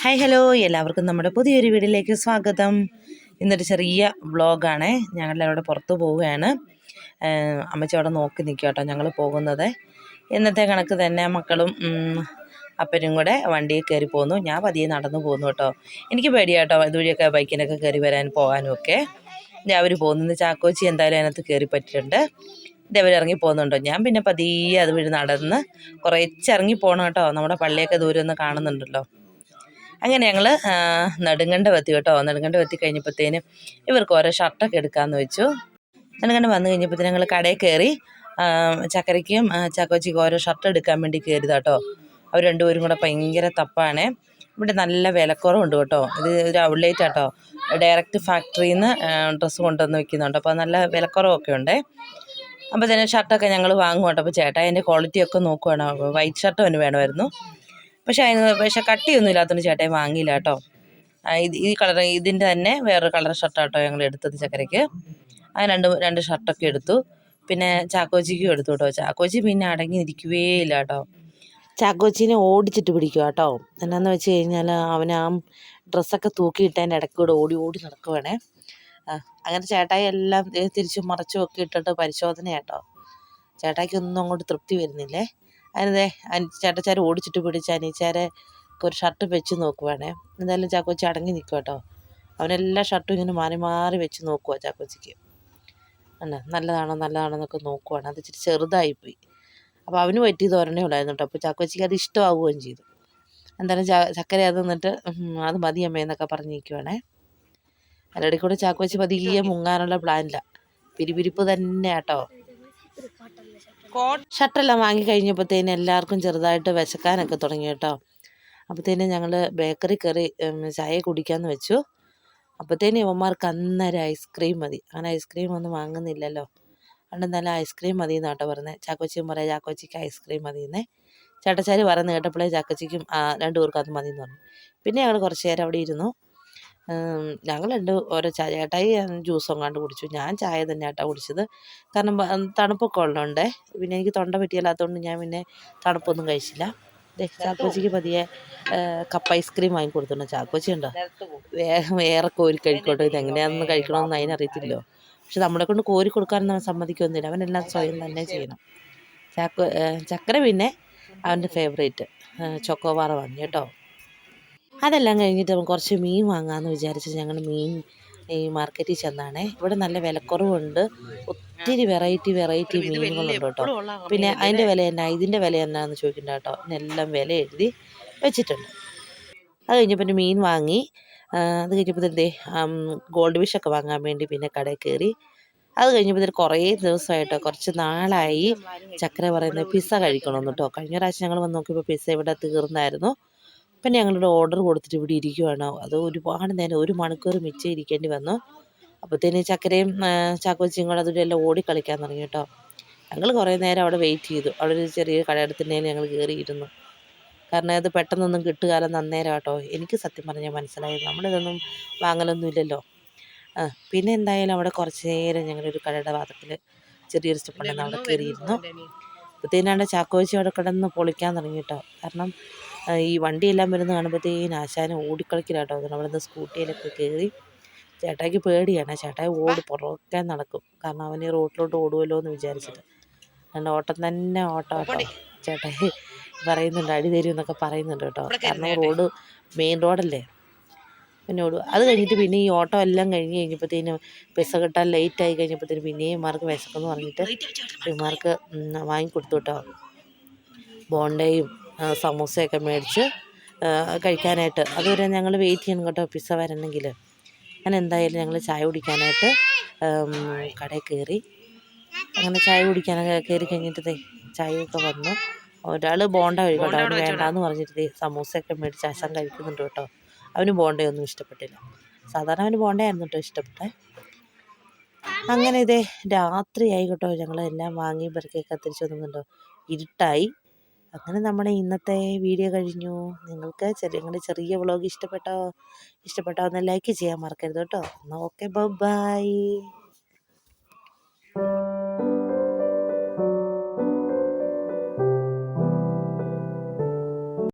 Hi hello. എല്ലാവർക്കും നമ്മുടെ പുതിയൊരു വീഡിയോയിലേക്ക് സ്വാഗതം. ഇന്നൊരു ചെറിയ വ്ളോഗാണേ. ഞങ്ങളവിടെ പുറത്തു പോവുകയാണ്. അമ്മച്ചി അവിടെ നോക്കി നിൽക്കുക കേട്ടോ ഞങ്ങൾ പോകുന്നത്. ഇന്നത്തെ കണക്ക് തന്നെ മക്കളും അപ്പനും കൂടെ വണ്ടിയിൽ കയറി പോന്നു. ഞാൻ പതിയെ നടന്നു പോന്നു കേട്ടോ. എനിക്ക് പേടിയാട്ടോ ഇതുവഴിയൊക്കെ ബൈക്കിനൊക്കെ കയറി വരാൻ പോകാനും ഒക്കെ അവർ പോകുന്നത് ചാക്കോച്ചി എന്തായാലും അതിനകത്ത് കയറി പറ്റിയിട്ടുണ്ട്. ഇതേപോലെ ഇറങ്ങി പോകുന്നുണ്ടോ. ഞാൻ പിന്നെ പതിയെ അതുവഴി നടന്ന് കുറേച്ച് ഇറങ്ങി പോകണം കേട്ടോ. നമ്മുടെ പള്ളിയൊക്കെ ദൂരം ഒന്ന് കാണുന്നുണ്ടല്ലോ. അങ്ങനെ ഞങ്ങൾ നെടുങ്കണ്ട വത്തി കേട്ടോ. നെടുങ്കണ്ട വത്തി കഴിഞ്ഞപ്പോഴത്തേനും ഇവർക്ക് ഓരോ ഷർട്ടൊക്കെ എടുക്കാമെന്ന് വെച്ചു. നെടുങ്കണ്ട വന്നു കഴിഞ്ഞപ്പോഴത്തേനും ഞങ്ങൾ കടയിൽ കയറി ചക്കരയ്ക്കും ചാക്കോച്ചിക്കും ഓരോ ഷർട്ട് എടുക്കാൻ വേണ്ടി കയറി കേട്ടോ. അവർ രണ്ടുപേരും കൂടെ ഭയങ്കര തപ്പാണ്. ഇവിടെ നല്ല വിലക്കുറവുണ്ട് കേട്ടോ. ഇത് ഒരു ഔട്ട്ലേറ്റ് ആട്ടോ ഡയറക്റ്റ് ഫാക്ടറിയിൽ നിന്ന് ഡ്രസ്സ് കൊണ്ടുവന്ന് വെക്കുന്നുണ്ട്. അപ്പോൾ നല്ല വിലക്കുറവൊക്കെ ഉണ്ട്. അപ്പോൾ തന്നെ ഷർട്ടൊക്കെ ഞങ്ങൾ വാങ്ങും കേട്ടോ. അപ്പോൾ ചേട്ടാ അതിന്റെ ക്വാളിറ്റിയൊക്കെ നോക്കുവാണ്. വൈറ്റ് ഷർട്ട് അവന് വേണമായിരുന്നു. പക്ഷേ അതിന് പക്ഷേ കട്ടിയൊന്നും ഇല്ലാത്തതുകൊണ്ട് ചേട്ടൻ വാങ്ങിയില്ല കേട്ടോ. ഈ കളർ ഇതിന്റെ തന്നെ വേറൊരു കളർ ഷർട്ടാട്ടോ ഞങ്ങൾ എടുത്തത് ചക്കരയ്ക്ക്. ആ രണ്ട് രണ്ട് ഷർട്ടൊക്കെ എടുത്തു. പിന്നെ ചാക്കോച്ചിക്കും എടുത്തു കേട്ടോ. ചാക്കോച്ചി പിന്നെ അടങ്ങി ഇരിക്കുകയേ ഇല്ല കേട്ടോ. ചാക്കോച്ചിനെ ഓടിച്ചിട്ട് പിടിക്കുക കേട്ടോ. എന്നാന്ന് വെച്ച് കഴിഞ്ഞാൽ അവൻ ആ ഡ്രസ്സൊക്കെ ഇടയ്ക്ക് കൂടെ ഓടി ഓടി നടക്കുവാണേ. അങ്ങനെ ചേട്ടായി എല്ലാം തിരിച്ചും മറച്ചും ഒക്കെ ഇട്ടിട്ട് പരിശോധന കേട്ടോ. ചേട്ടായിക്കൊന്നും അങ്ങോട്ട് തൃപ്തി വരുന്നില്ലേ? അതിനതേ ചേട്ടച്ചാരെ ഓടിച്ചിട്ട് പിടിച്ച് അനീച്ചാരെ ഒരു ഷർട്ട് വെച്ച് നോക്കുവാണേ. എന്തായാലും ചാക്കോച്ചി അടങ്ങി നിൽക്കും കേട്ടോ. അവനെല്ലാ ഷർട്ടും ഇങ്ങനെ മാറി മാറി വെച്ച് നോക്കുക ചാക്കോച്ചിക്ക്. അല്ല നല്ലതാണോ നല്ലതാണോ എന്നൊക്കെ നോക്കുവാണ്. അത് ഇച്ചിരി ചെറുതായിപ്പോയി. അപ്പോൾ അവന് പറ്റിയത് ഒരെണ്ണേ ഉള്ളായിരുന്നു കേട്ടോ. അപ്പോൾ ചാക്കോച്ചിക്ക് അത് ഇഷ്ടമാവുകയും ചെയ്തു. എന്തായാലും ചക്കര അത് നിന്നിട്ട് അത് മതി അമ്മയെന്നൊക്കെ പറഞ്ഞിരിക്കുവാണേ. കൂടെ ചാക്കോച്ചി പതിയെ മുങ്ങാനുള്ള പ്ലാനില്ല പിരിപിരിപ്പ് തന്നെ കേട്ടോ. ഷർട്ടെല്ലാം വാങ്ങി കഴിഞ്ഞപ്പോഴത്തേനും എല്ലാവർക്കും ചെറുതായിട്ട് വിശക്കാനൊക്കെ തുടങ്ങി കേട്ടോ. അപ്പോഴത്തേനും ഞങ്ങൾ ബേക്കറി കയറി ചായ കുടിക്കാമെന്ന് വെച്ചു. അപ്പോഴത്തേനും ഇവന്മാർക്ക് അന്നേരം ഐസ്ക്രീം മതി. അങ്ങനെ ഐസ്ക്രീം ഒന്നും വാങ്ങുന്നില്ലല്ലോ. അതുകൊണ്ട് നല്ല ഐസ്ക്രീം മതി എന്ന് കേട്ടോ പറഞ്ഞത് ചാക്കോച്ചിയും പറയാം ചാക്കോച്ചിക്ക് ഐസ്ക്രീം മതി എന്നേ ചേട്ടച്ചാരി പറയുന്നത് കേട്ടപ്പോഴേ ചാക്കോച്ചിക്കും രണ്ടു പേർക്കും അത് മതി എന്ന് പറഞ്ഞു. പിന്നെ ഞങ്ങൾ കുറച്ച് നേരം അവിടെ ഇരുന്നു. ഞങ്ങൾ രണ്ട് ഓരോ ചായ ചേട്ടായി ജ്യൂസും കണ്ട് കുടിച്ചു. ഞാൻ ചായ തന്നെ കേട്ടോ കുടിച്ചത്. കാരണം തണുപ്പൊക്കെ ഉള്ളതുകൊണ്ട് പിന്നെ എനിക്ക് തൊണ്ട പറ്റിയല്ലാത്തതുകൊണ്ട് ഞാൻ പിന്നെ തണുപ്പൊന്നും കഴിച്ചില്ല. ചാക്കോച്ചിക്ക് പതിയെ കപ്പ് ഐസ്ക്രീം വാങ്ങി കൊടുത്തിട്ടുണ്ട്. ചാക്കോച്ചി ഉണ്ടോ വേഗം വേറെ കോരി കഴിക്കോട്ടെ. ഇത് എങ്ങനെയാണെന്ന് കഴിക്കണമെന്ന് അതിനറിയത്തില്ലോ പക്ഷെ നമ്മളെ കൊണ്ട് കോരി കൊടുക്കാനൊന്നും അവൻ സമ്മതിക്കൊന്നുമില്ല. അവനെല്ലാം സ്വയം തന്നെ ചെയ്യണം. ചാക്കോ ചക്കര പിന്നെ അവന്റെ ഫേവറേറ്റ്. ചൊക്കോവാറ വാങ്ങി കേട്ടോ. അതെല്ലാം കഴിഞ്ഞിട്ട് നമുക്ക് കുറച്ച് മീൻ വാങ്ങാമെന്ന് വിചാരിച്ച് ഞങ്ങൾ മീൻ ഈ മാർക്കറ്റിൽ ചെന്നാണേ. ഇവിടെ നല്ല വിലക്കുറവുണ്ട്. ഒത്തിരി വെറൈറ്റി വെറൈറ്റി മീനുകളുണ്ട് കേട്ടോ. പിന്നെ അതിന്റെ വില എന്നാ? ഇതിന്റെ വില എന്നാന്ന് ചോദിക്കണ്ട കേട്ടോ. ഇതിനെല്ലാം വില എഴുതി വെച്ചിട്ടുണ്ട്. അത് കഴിഞ്ഞപ്പോൾ പിന്നെ മീൻ വാങ്ങി. അത് കഴിഞ്ഞപ്പോൾ എന്തേ ഗോൾഡ് ഫിഷൊക്കെ വാങ്ങാൻ വേണ്ടി പിന്നെ കടയിൽ കയറി. അത് കഴിഞ്ഞപ്പോൾ കുറേ ദിവസമായിട്ടോ കുറച്ച് നാളായി ചക്കര പറയുന്നത് പിസ്സ കഴിക്കണമെന്ന് കേട്ടോ. കഴിഞ്ഞ പ്രാവശ്യം ഞങ്ങൾ വന്ന് നോക്കിയപ്പോൾ പിസ്സ ഇവിടെ തീർന്നായിരുന്നു. പിന്നെ ഞങ്ങളുടെ ഓർഡർ കൊടുത്തിട്ട് ഇവിടെ ഇരിക്കുവാണ്. അത് ഒരുപാട് നേരം ഒരു മണിക്കൂർ മിച്ചം ഇരിക്കേണ്ടി വന്നു. അപ്പോഴത്തേന് ചക്കരയും ചാക്കോച്ചിയും കൂടെ എല്ലാം ഓടി കളിക്കാൻ തുടങ്ങി കേട്ടോ. ഞങ്ങൾ കുറേ നേരം അവിടെ വെയിറ്റ് ചെയ്തു. അവിടെ ഒരു ചെറിയ കടയിടത്തിന്റെ ഞങ്ങൾ കയറിയിരുന്നു കാരണം അത് പെട്ടെന്നൊന്നും കിട്ടുകാലം അന്നേരം കേട്ടോ എനിക്ക് സത്യം പറഞ്ഞാൽ മനസ്സിലായി നമ്മളിതൊന്നും വാങ്ങലൊന്നും ഇല്ലല്ലോ. ആ പിന്നെ എന്തായാലും അവിടെ കുറച്ച് നേരം ഞങ്ങളൊരു കടയുടെ വാദത്തിൽ ചെറിയൊരു സ്റ്റെപ്പ് ഉണ്ടെന്ന് അവിടെ കയറിയിരുന്നു അപ്പോഴത്തേനാണ്ട് ചാക്കോച്ചി അവിടെ കിടന്ന് പൊളിക്കാൻ തുടങ്ങി കേട്ടോ. കാരണം ഈ വണ്ടിയെല്ലാം വരുന്ന കാണുമ്പോഴത്തേന് ആശാനെ ഓടിക്കളിക്കലാട്ടോ. നിന്ന് സ്കൂട്ടിയിലൊക്കെ കയറി ചേട്ടായിക്ക് പേടിയാണ്. ചേട്ടായി ഓടി പുറക്കാൻ നടക്കും. കാരണം അവന് ഈ റോട്ടിലോട്ട് ഓടുമല്ലോ എന്ന് വിചാരിച്ചിട്ട്. അതുകൊണ്ട് ഓട്ടം തന്നെ ഓട്ടം ചേട്ടായി പറയുന്നുണ്ട് അടി തരും എന്നൊക്കെ പറയുന്നുണ്ട് കേട്ടോ. കാരണം റോഡ് മെയിൻ റോഡല്ലേ. പിന്നെ ഓടും. അത് കഴിഞ്ഞിട്ട് പിന്നെ ഈ ഓട്ടോ എല്ലാം കഴിഞ്ഞ് കഴിഞ്ഞപ്പോഴത്തേനും പെസ കിട്ടാൻ ലേറ്റ് ആയി കഴിഞ്ഞപ്പോഴത്തേനും പിന്നെയും ഇമാർക്ക് വിശക്കെന്ന് പറഞ്ഞിട്ട് ഇമാർക്ക് വാങ്ങിക്കൊടുത്തു കേട്ടോ. ബോണ്ടയും സമൂസയൊക്കെ മേടിച്ച് കഴിക്കാനായിട്ട്. അതുവരെ ഞങ്ങൾ വെയിറ്റ് ചെയ്യണം കേട്ടോ പിസ്സ വരണമെങ്കിൽ അങ്ങനെ എന്തായാലും ഞങ്ങൾ ചായ കുടിക്കാനായിട്ട് കടയിൽ കയറി അങ്ങനെ ചായ കുടിക്കാനൊക്കെ കയറി കഴിഞ്ഞിട്ട് ചായയൊക്കെ വന്നു. ഒരാൾ ബോണ്ട കഴിക്കട്ടോ അവന് വേണ്ടാന്ന് പറഞ്ഞിട്ട് സമൂസയൊക്കെ മേടിച്ച് ആശാൻ കഴിക്കുന്നുണ്ട് കേട്ടോ. അവന് ബോണ്ടയൊന്നും ഇഷ്ടപ്പെട്ടില്ല. സാധാരണ അവന് ബോണ്ടയായിരുന്നു കേട്ടോ ഇഷ്ടപ്പെട്ടെ. അങ്ങനെ ഇതേ രാത്രിയായി കേട്ടോ ഞങ്ങൾ എല്ലാം വാങ്ങി പെറുക്കിയൊക്കെ തിരിച്ചു വന്നിട്ടുണ്ടോ. ഇരുട്ടായി. അങ്ങനെ നമ്മുടെ ഇന്നത്തെ വീഡിയോ കഴിഞ്ഞു. നിങ്ങൾക്ക് ചെറിയ ചെറിയ വ്ളോഗ് ഇഷ്ടപ്പെട്ടോ ഇഷ്ടപ്പെട്ടോ ഒന്ന് ലൈക്ക് ചെയ്യാൻ മറക്കരുത് കേട്ടോ. എന്നാൽ ഓക്കെ ബൈ.